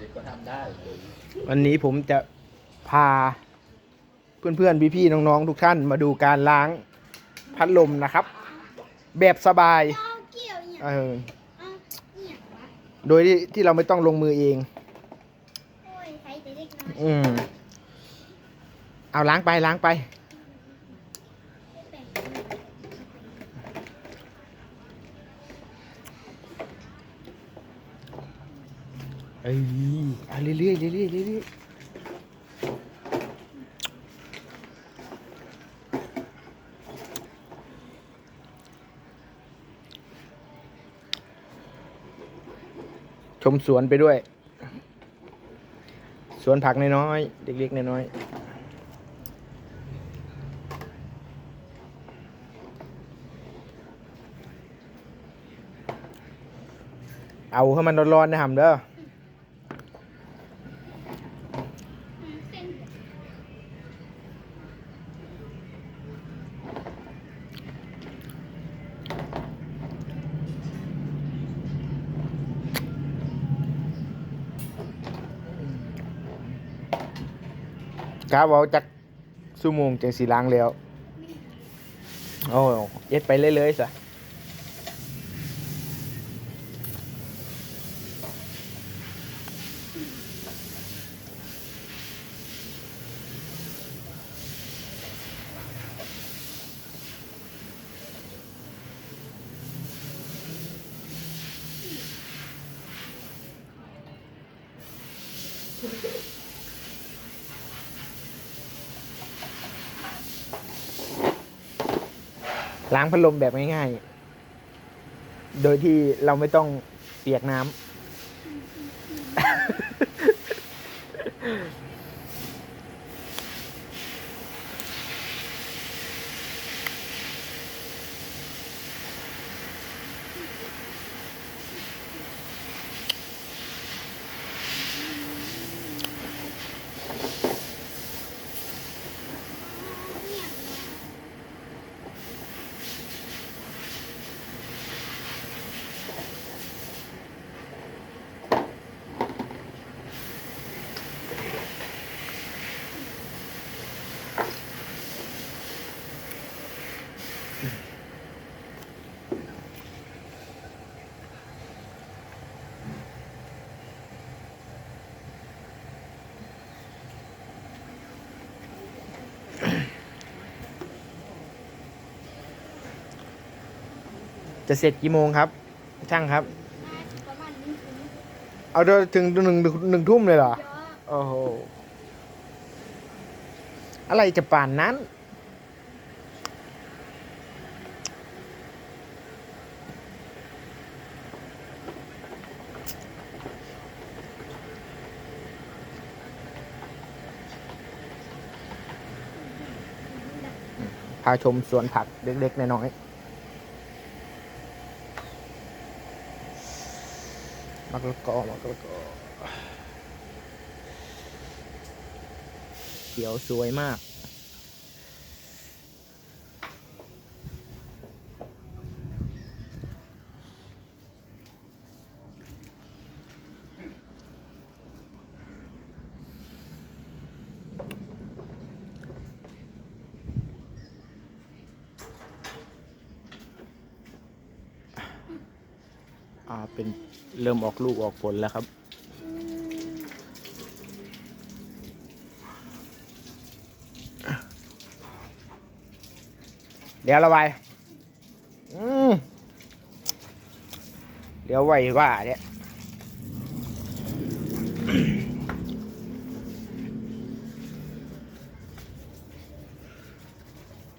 ด็กก็ทำได้วันนี้ผมจะพาเพื่อนๆพี่ๆน้องๆทุกท่านมาดูการล้างพัดลมนะครับ แบบสบายเอาเกี่ยวเนี่ยเออเอาเนี่ยวะโดยที่ที่เราไม่ต้องลงมือเองโอ้ยใครจะเล็กน้อยอืมเอาล้างไปล้างไป ไม่แบ่ง เอ้ยเอาเรื่อยๆเรื่อยๆเรื่อยๆชมสวนไปด้วย สวนผักน้อยๆเล็กๆน้อยๆเอาให้มันร้อนๆนะหำเด้อ กาเอาจักสุโมงจังสีล้างแล้วโอ้เย็ดไปเรื่อยๆซะ ล้างพัดลมแบบง่ายๆ โดยที่เราไม่ต้องเปียกน้ำ จะเสร็จกี่โมงครับ ช่างครับน่าจะประมาณนี้ถึงเอาจนถึงหนึ่งหนึ่งทุ่มเลยเหรอ เยอะโอ้โห อะไรจะป่านนั้น พาชมสวนผักเล็กๆ น้อยๆ มะละกอมะละกอเขียวสวยมาก เป็นเริ่มออกลูกออกผลแล้วครับ เดี๋ยวระบายเดี๋ยวไว้ว่าเนี่ย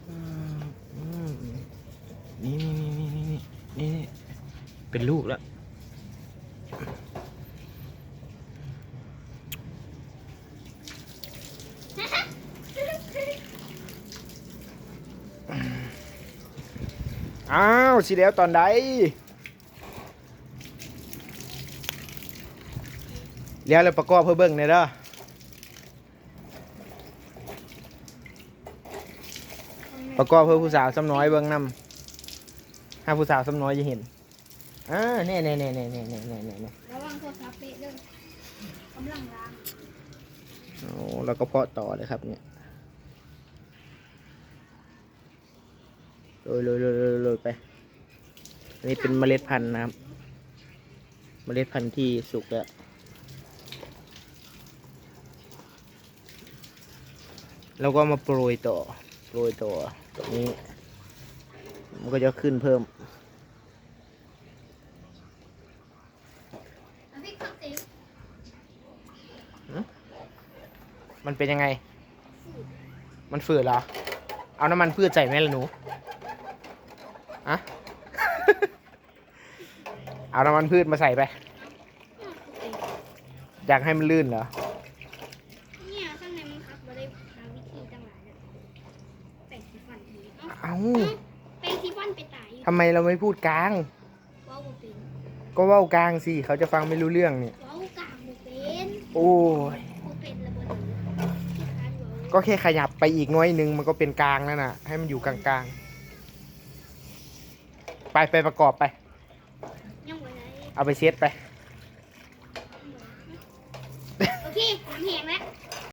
อืมอืมนี่นี่นี่นี่นี่นี่ เป็นลูกแล้ว อ้าวสิแล้วตอนใดเลี้ยวแล้วประกอบเพื่อเบิ่งเนี่ยเด้อประกอบเพื่อผู้สาวซ้ำน้อยเบิ่งนำถ้าผู้สาวซ้ำน้อยจะเห็น อ่าเน่เน่เน่เน่เน่เน่เน่เน่เน่ระวังโทรศัพท์เป๊ะเด้อำลังล้างโอ้แล้วก็เพาะต่อเลยครับเนี่ยโรยโรยโรยโรยโรยไปอันนี้เป็นเมล็ดพันธุ์นะครับ เมล็ดพันธุ์ที่สุกแล้วแล้วก็มาโปรยต่อ โปรยต่อตรงนี้ มันก็จะขึ้นเพิ่ม เอาพริกข้าวเตี๋ยว มันเป็นยังไง มันฝืดเหรอ เอาน้ำมันพืชใส่ไหมล่ะหนูอะเอาน้ำมันพืชมาใส่ไป อยากให้มันลื่นเหรอ เนี่ยข้างในมันครับบ่ได้หาวิธีต่างหลายนะแปรงสีฟันทีเอ้าเอาแปรงสีฟันไปตายอยู่ทำไมเราไม่พูดกลางว้าวบ่เป็นก็เว่ากลางสิ เขาจะฟังไม่รู้เรื่องนี่ว้าวกลางบ่เป็น โอ้ย ก็แค่ขยับไปอีกน้อยนึงมันก็เป็นกลางแล้วน่ะให้มันอยู่กลางๆ ไปไปประกอบไป เอาไปเช็ดไป โอเคน้ำแห้งแล้ว